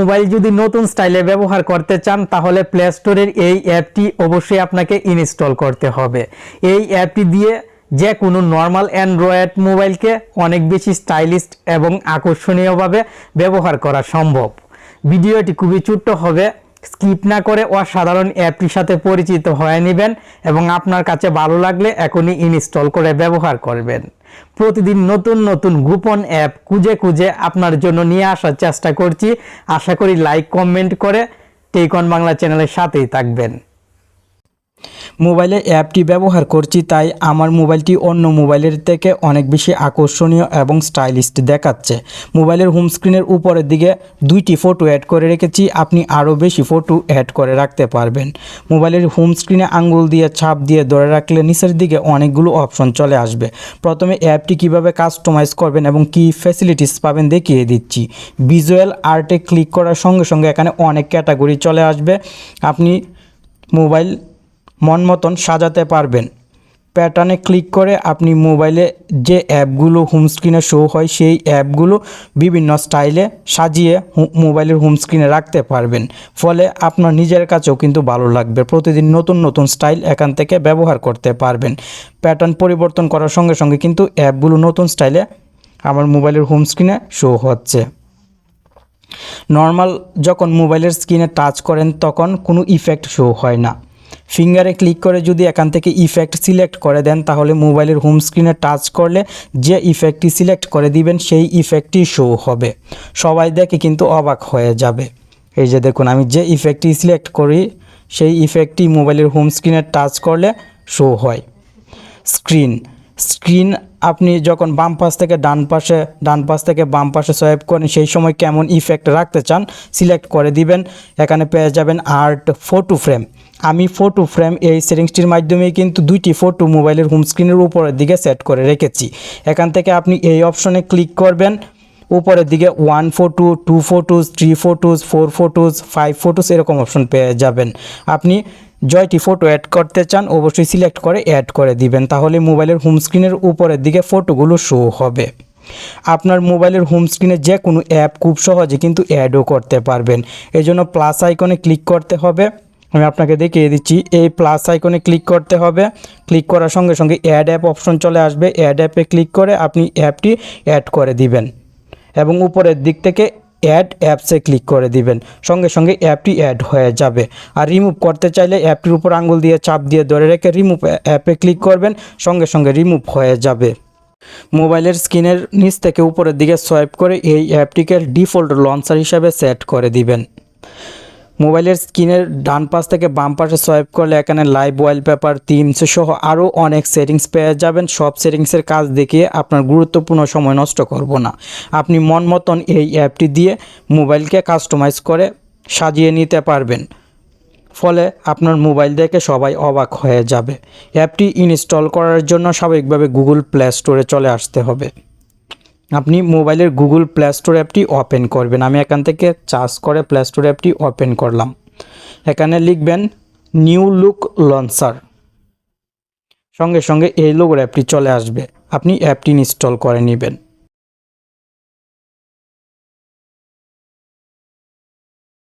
Mobile যদি নতুন স্টাইলে ব্যবহার করতে চান, তাহলে প্লে স্টোরের এই অ্যাপটি অবশ্যই আপনাকে ইনস্টল করতে হবে। এই অ্যাপটি দিয়ে যে কোনো নর্মাল অ্যান্ড্রয়েড মোবাইলকে অনেক বেশি স্টাইলিশ এবং আকর্ষণীয়ভাবে ব্যবহার করা সম্ভব। ভিডিওটি খুবই ছোট্ট হবে, স্কিপ না করে অসাধারণ অ্যাপটির সাথে পরিচিত হয়ে নেবেন এবং আপনার কাছে ভালো লাগলে এখনই ইনস্টল করে ব্যবহার করবেন। প্রতিদিন নতুন নতুন গোপন অ্যাপ খুঁজে খুঁজে আপনার জন্য নিয়ে আসার চেষ্টা করছি। আশা করি লাইক কমেন্ট করে টেকন বাংলা চ্যানেলের সাথেই থাকবেন। মোবাইলে অ্যাপটি ব্যবহার করছি, তাই আমার মোবাইলটি অন্য মোবাইলের থেকে অনেক বেশি আকর্ষণীয় এবং স্টাইলিশ দেখাচ্ছে। মোবাইলের হোম স্ক্রিনের উপরের দিকে দুইটি ফটো অ্যাড করে রেখেছি, আপনি আরও বেশি ফটো অ্যাড করে রাখতে পারবেন। মোবাইলের হোম স্ক্রিনে আঙ্গুল দিয়ে, ছাপ দিয়ে ধরে রাখলে নিচের দিকে অনেকগুলো অপশন চলে আসবে। প্রথমে অ্যাপটি কীভাবে কাস্টমাইজ করবেন এবং কি ফ্যাসিলিটিস পাবেন দেখিয়ে দিচ্ছি। ভিজুয়াল আর্টে ক্লিক করার সঙ্গে সঙ্গে এখানে অনেক ক্যাটাগরি চলে আসবে। আপনি মোবাইল মন মতন সাজাতে পারবেন। প্যাটার্নে ক্লিক করে আপনি মোবাইলে যে অ্যাপগুলো হোম স্ক্রিনে শো হয়, সেই অ্যাপগুলো বিভিন্ন স্টাইলে সাজিয়ে মোবাইলের হোম স্ক্রিনে রাখতে পারবেন। ফলে আপনার নিজের কাছেও কিন্তু ভালো লাগবে। প্রতিদিন নতুন নতুন স্টাইল এখান থেকে ব্যবহার করতে পারবেন। প্যাটার্ন পরিবর্তন করার সঙ্গে সঙ্গে কিন্তু অ্যাপগুলো নতুন স্টাইলে আমার মোবাইলের হোম স্ক্রিনে শো হচ্ছে। নর্মাল যখন মোবাইলের স্ক্রিনে টাচ করেন, তখন কোনো ইফেক্ট শো হয় না। ফিঙ্গারে ক্লিক করে যদি এখান থেকে ইফেক্ট সিলেক্ট করে দেন, তাহলে মোবাইলের হোম স্ক্রিনে টাচ করলে যে ইফেক্টটি সিলেক্ট করে দিবেন, সেই ইফেক্টটি শো হবে। সবাই দেখে কিন্তু অবাক হয়ে যাবে। এই যে দেখুন, আমি যে ইফেক্টটি সিলেক্ট করি, সেই ইফেক্টটি মোবাইলের হোম স্ক্রিনে টাচ করলে শো হয়। স্ক্রিন স্ক্রিন আপনি যখন বাম পাশ থেকে ডান পাশে, ডান পাশ থেকে বাম পাশে সোয়াইপ করেন, সেই সময় কেমন ইফেক্ট রাখতে চান সিলেক্ট করে দিবেন। এখানে পেয়ে যাবেন আর্ট ফটো ফ্রেম আমি ফটো ফ্রেম এই সেটিংসটির মাধ্যমে কিন্তু দুইটি ফটো মোবাইলের হোম স্ক্রিনের উপরের দিকে সেট করে রেখেছি। এখান থেকে আপনি এই অপশনে ক্লিক করবেন। উপরের দিকে one photo two photos three photos four photos five photos এরকম অপশন পেয়ে যাবেন। আপনি জয়টি ফটো অ্যাড করতে চান, অবশ্যই সিলেক্ট করে অ্যাড করে দিবেন। তাহলে মোবাইলের হোম স্ক্রিনের উপরের দিকে ফটোগুলো শো হবে। আপনার মোবাইলের হোম স্ক্রিনে যে কোনো অ্যাপ খুব সহজে কিন্তু অ্যাডও করতে পারবেন। এই জন্য প্লাস আইকনে ক্লিক করতে হবে। আমি আপনাকে দেখিয়ে দিচ্ছি, এই প্লাস আইকনে ক্লিক করতে হবে। ক্লিক করার সঙ্গে সঙ্গে অ্যাড অ্যাপ অপশন চলে আসবে। অ্যাড অ্যাপে ক্লিক করে আপনি অ্যাপটি অ্যাড করে দিবেন। এবং উপরের দিক থেকে অ্যাড অ্যাপসে ক্লিক করে দিবেন। সঙ্গে সঙ্গে অ্যাপটি অ্যাড হয়ে যাবে। আর রিমুভ করতে চাইলে অ্যাপটির উপর আঙুল দিয়ে চাপ দিয়ে ধরে রেখে রিমুভ অ্যাপে ক্লিক করবেন, সঙ্গে সঙ্গে রিমুভ হয়ে যাবে। মোবাইলের স্ক্রিনের নিচ থেকে উপরের দিকে সোয়াইপ করে এই অ্যাপটিকে ডিফল্ট লঞ্চার হিসাবে সেট করে দিবেন। মোবাইলের স্ক্রিনের ডান পাশ থেকে বাম পাশে সোয়াইপ করলে এখানে লাইভ ওয়ালপেপার থিমস সহ আরও অনেক সেটিংস পেয়ে যাবেন। সব সেটিংসের কাজ দেখিয়ে আপনার গুরুত্বপূর্ণ সময় নষ্ট করব না। আপনি মন মতন এই অ্যাপটি দিয়ে মোবাইলকে কাস্টমাইজ করে সাজিয়ে নিতে পারবেন। ফলে আপনার মোবাইল দেখে সবাই অবাক হয়ে যাবে। অ্যাপটি ইনস্টল করার জন্য স্বাভাবিকভাবে গুগল প্লে স্টোরে চলে আসতে হবে। আপনি মোবাইলের গুগল প্লে স্টোর অ্যাপটি ওপেন করবেন। আমি এখান থেকে চার্জ করে প্লে স্টোর অ্যাপটি ওপেন করলাম। এখানে লিখবেন, নিউ লুক লঞ্চার সঙ্গে সঙ্গে এই লোগোর অ্যাপটি চলে আসবে। আপনি অ্যাপটি ইনস্টল করে নেবেন।